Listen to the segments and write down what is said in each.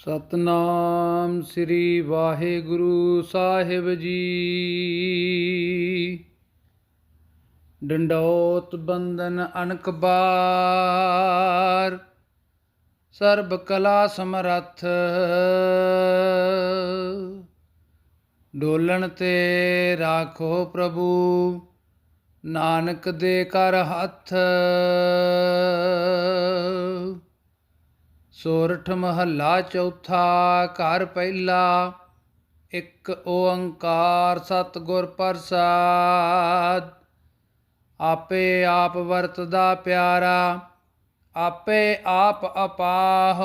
ਸਤਨਾਮ ਸ੍ਰੀ ਵਾਹਿਗੁਰੂ ਸਾਹਿਬ ਜੀ। ਡੰਡੋਤ ਬੰਧਨ ਅਨਕ ਬਾਰ, ਸਰਬ ਕਲਾ ਸਮਰੱਥ। ਡੋਲਣ ਤੇ ਰਾਖੋ ਪ੍ਰਭੂ, ਨਾਨਕ ਦੇ ਕਰ ਹੱਥ। ਸੋਰਠ ਮਹੱਲਾ ਚੌਥਾ, ਘਰ ਪਹਿਲਾ, ਇੱਕ ਓੰਕਾਰ ਸਤਿਗੁਰ ਪ੍ਰਸਾਦ। ਆਪੇ ਆਪ ਵਰਤਦਾ ਪਿਆਰਾ, ਆਪੇ ਆਪ ਅਪਾਹੋ।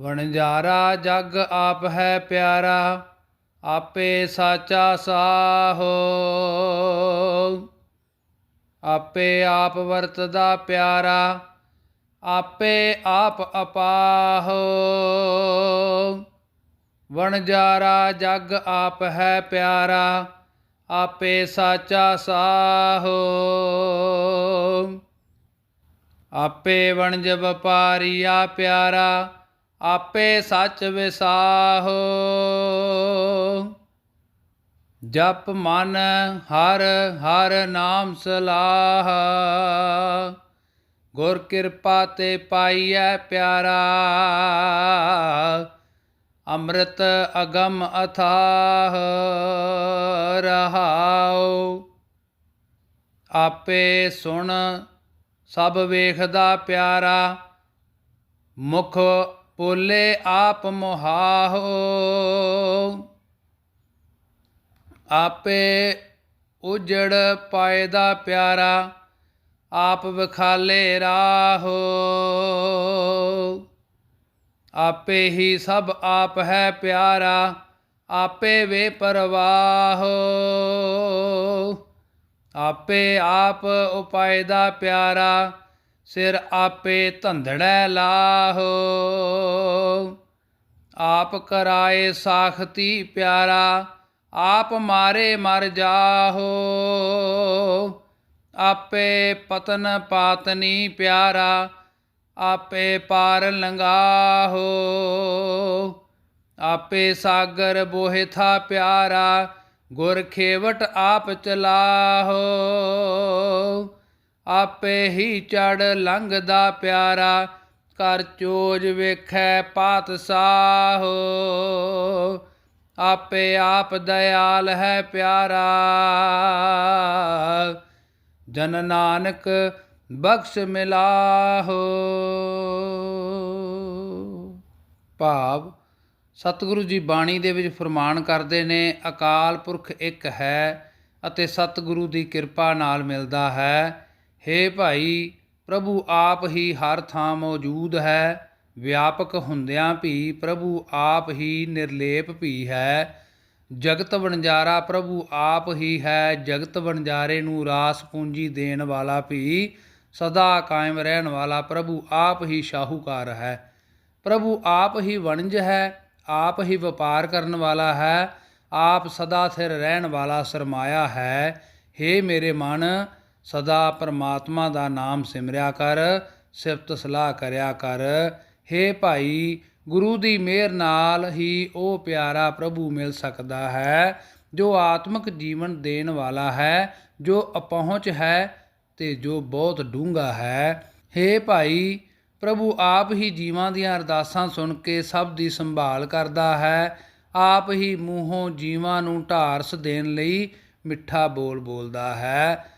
ਵਣਜਾਰਾ ਜਗ ਆਪ ਹੈ ਪਿਆਰਾ, ਆਪੇ ਸਾਚਾ ਸਾਹੋ। ਆਪੇ ਆਪ ਵਰਤਦਾ ਪਿਆਰਾ ਆਪੇ ਆਪ ਅਪਾਹੋ। ਵਣਜਾਰਾ ਜਗ ਆਪ ਹੈ ਪਿਆਰਾ, ਆਪੇ ਸਾਚਾ ਸਾਹ। ਆਪੇ ਵਣਜ ਵਪਾਰੀਆ ਪਿਆਰਾ, ਆਪੇ ਸੱਚ ਵਿਸਾਹੋ। ਜਪ ਮਨ ਹਰ ਹਰ ਨਾਮ ਸਲਾਹ। ਗੁਰ ਕਿਰਪਾ ਤੇ ਪਾਈਐ ਪਿਆਰਾ। ਅੰਮ੍ਰਿਤ ਅਗਮ ਅਥਾਹ ਰਹਾਉ। ਆਪੇ ਸੁਣ ਸਭ ਵੇਖਦਾ ਪਿਆਰਾ। ਮੁਖ ਪੋਲੇ ਆਪ ਮੁਹਾਹੋ। ਆਪੇ ਉਜੜ ਪਾਇਦਾ ਪਿਆਰਾ। ਆਪ ਵਿਖਾਲੇ ਰਾਹੋ। ਆਪੇ ਹੀ ਸਭ ਆਪ ਹੈ ਪਿਆਰਾ, ਆਪੇ ਵੇ ਪਰਵਾਹੋ। ਆਪੇ ਆਪ ਉਪਾਇ ਦਾ ਪਿਆਰਾ, ਸਿਰ ਆਪੇ ਧੰਧੜੈ ਲਾਹੋ। ਆਪ ਕਰਾਏ ਸਾਖਤੀ ਪਿਆਰਾ, ਆਪ ਮਾਰੇ ਮਰ ਜਾਹੋ। ਆਪੇ ਪਤਨ ਪਾਤਨੀ ਪਿਆਰਾ, ਆਪੇ ਪਾਰ ਲੰਗਾਹੋ ਆਪੇ ਸਾਗਰ ਬੋਹਿ ਥਾ ਪਿਆਰਾ, ਗੁਰ ਖੇਵਟ ਆਪ ਚਲਾਹੋ। ਆਪੇ ਹੀ ਚੜ ਲੰਘਦਾ ਪਿਆਰਾ ਕਰ ਚੋਜ ਵੇਖੈ ਪਾਤਸ਼ਾਹੋ ਆਪੇ ਆਪ ਦਇਆਲ ਹੈ ਪਿਆਰਾ ਜਨ ਨਾਨਕ ਬਖਸ਼ ਮਿਲਾਹੋ। ਭਾਵ, ਸਤਿਗੁਰੂ ਜੀ ਬਾਣੀ ਦੇ ਵਿੱਚ ਫਰਮਾਨ ਕਰਦੇ ਨੇ, ਅਕਾਲ ਪੁਰਖ ਇੱਕ ਹੈ ਅਤੇ ਸਤਿਗੁਰੂ ਦੀ ਕਿਰਪਾ ਨਾਲ ਮਿਲਦਾ ਹੈ। ਹੇ ਭਾਈ, ਪ੍ਰਭੂ ਆਪ ਹੀ ਹਰ ਥਾਂ ਮੌਜੂਦ ਹੈ। ਵਿਆਪਕ ਹੁੰਦਿਆਂ ਵੀ ਪ੍ਰਭੂ ਆਪ ਹੀ ਨਿਰਲੇਪ ਵੀ ਹੈ। ਜਗਤ ਵਣਜਾਰਾ ਪ੍ਰਭੂ ਆਪ ਹੀ ਹੈ, ਜਗਤ ਵਣਜਾਰੇ ਨੂੰ ਰਾਸ ਪੂੰਜੀ ਦੇਣ ਵਾਲਾ ਵੀ ਸਦਾ ਕਾਇਮ ਰਹਿਣ ਵਾਲਾ ਪ੍ਰਭੂ ਆਪ ਹੀ ਸ਼ਾਹੂਕਾਰ ਹੈ। ਪ੍ਰਭੂ ਆਪ ਹੀ ਵਣਜ ਹੈ, ਆਪ ਹੀ ਵਪਾਰ ਕਰਨ ਵਾਲਾ ਹੈ, ਆਪ ਸਦਾ ਸਥਿਰ ਰਹਿਣ ਵਾਲਾ ਸਰਮਾਇਆ ਹੈ। हे ਮੇਰੇ ਮਨ, ਸਦਾ ਪਰਮਾਤਮਾ ਦਾ ਨਾਮ ਸਿਮਰਿਆ ਕਰ, ਸਿਫਤ ਸਲਾਹ ਕਰਿਆ ਕਰ। हे ਭਾਈ ਗੁਰੂ ਦੀ ਮਿਹਰ ਨਾਲ ਹੀ ਉਹ ਪਿਆਰਾ ਪ੍ਰਭੂ ਮਿਲ ਸਕਦਾ ਹੈ, ਜੋ ਆਤਮਿਕ ਜੀਵਨ ਦੇਣ ਵਾਲਾ ਹੈ, ਜੋ ਅਪਹੁੰਚ ਹੈ ਤੇ ਜੋ ਬਹੁਤ ਡੂੰਘਾ ਹੈ। हे ਭਾਈ, ਪ੍ਰਭੂ ਆਪ ਹੀ ਜੀਵਾਂ ਦੀਆਂ ਅਰਦਾਸਾਂ ਸੁਣ ਕੇ ਸਭ ਦੀ ਸੰਭਾਲ ਕਰਦਾ ਹੈ, ਆਪ ਹੀ ਮੂੰਹੋਂ ਜੀਵਾਂ ਨੂੰ ਢਾਰਸ ਦੇਣ ਲਈ ਮਿੱਠਾ ਬੋਲ ਬੋਲਦਾ ਹੈ।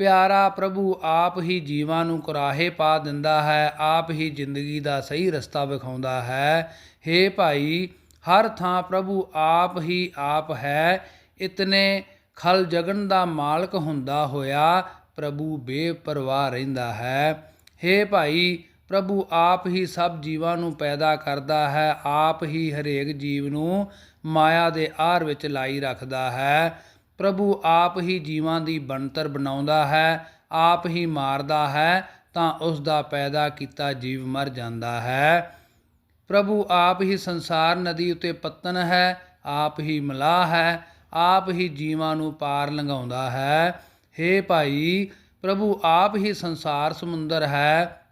ਪਿਆਰਾ ਪ੍ਰਭੂ ਆਪ ਹੀ ਜੀਵਾਂ ਨੂੰ ਕੁਰਾਹੇ ਪਾ ਦਿੰਦਾ ਹੈ, ਆਪ ਹੀ ਜ਼ਿੰਦਗੀ ਦਾ ਸਹੀ ਰਸਤਾ ਵਿਖਾਉਂਦਾ ਹੈ। हे ਭਾਈ, ਹਰ ਥਾਂ ਪ੍ਰਭੂ ਆਪ ਹੀ ਆਪ ਹੈ। ਇਤਨੇ ਖਲ ਜਗਨ ਦਾ ਮਾਲਕ ਹੁੰਦਾ ਹੋਇਆ, ਪ੍ਰਭੂ ਬੇਪਰਵਾਹ ਰਹਿੰਦਾ ਹੈ। हे ਭਾਈ, ਪ੍ਰਭੂ ਆਪ ਹੀ ਸਭ ਜੀਵਾਂ ਨੂੰ ਪੈਦਾ ਕਰਦਾ ਹੈ, ਆਪ ਹੀ ਹਰੇਕ ਜੀਵ ਨੂੰ ਮਾਇਆ ਦੇ ਆਰ ਵਿੱਚ ਲਾਈ ਰੱਖਦਾ ਹੈ। ਪ੍ਰਭੂ ਆਪ ਹੀ ਜੀਵਾਂ ਦੀ ਬਣਤਰ ਬਣਾਉਂਦਾ ਹੈ, ਆਪ ਹੀ ਮਾਰਦਾ ਹੈ, ਤਾਂ ਉਸ ਦਾ ਪੈਦਾ ਕੀਤਾ ਜੀਵ ਮਰ ਜਾਂਦਾ ਹੈ। ਪ੍ਰਭੂ ਆਪ ਹੀ ਸੰਸਾਰ ਨਦੀ ਉਤੇ ਪਤਨ ਹੈ, ਆਪ ਹੀ ਮਲਾਹ ਹੈ, ਆਪ ਹੀ ਜੀਵਾਂ ਨੂੰ ਪਾਰ ਲੰਘਾਉਂਦਾ ਹੈ। हे ਭਾਈ, ਪ੍ਰਭੂ ਆਪ ਹੀ ਸੰਸਾਰ ਸਮੁੰਦਰ ਹੈ,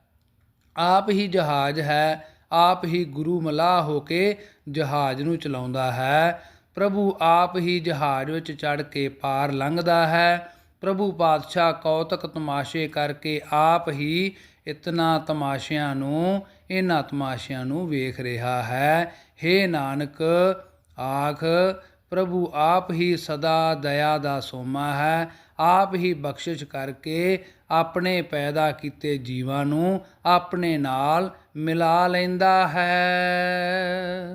ਆਪ ਹੀ ਜਹਾਜ਼ ਹੈ, ਆਪ ਹੀ ਗੁਰੂ ਮਲਾਹ ਹੋ ਕੇ ਜਹਾਜ਼ ਨੂੰ ਚਲਾਉਂਦਾ ਹੈ। ਪ੍ਰਭੂ ਆਪ ਹੀ ਜਹਾਜ਼ ਵਿੱਚ ਚੜ ਕੇ ਪਾਰ ਲੰਘਦਾ ਹੈ। ਪ੍ਰਭੂ ਪਾਤਸ਼ਾਹ ਕੌਤਕ ਤਮਾਸ਼ੇ ਕਰਕੇ ਆਪ ਹੀ ਇਤਨਾ ਤਮਾਸ਼ਿਆਂ ਨੂੰ, ਇਹਨਾਂ ਤਮਾਸ਼ਿਆਂ ਨੂੰ ਵੇਖ ਰਿਹਾ ਹੈ। ਹੇ ਨਾਨਕ, ਆਖ, ਪ੍ਰਭੂ ਆਪ ਹੀ ਸਦਾ ਦਇਆ ਦਾ ਸੋਮਾ ਹੈ। ਆਪ ਹੀ ਬਖਸ਼ਿਸ਼ ਕਰਕੇ ਆਪਣੇ ਪੈਦਾ ਕੀਤੇ ਜੀਵਾਂ ਨੂੰ ਆਪਣੇ ਨਾਲ ਮਿਲਾ ਲੈਂਦਾ ਹੈ।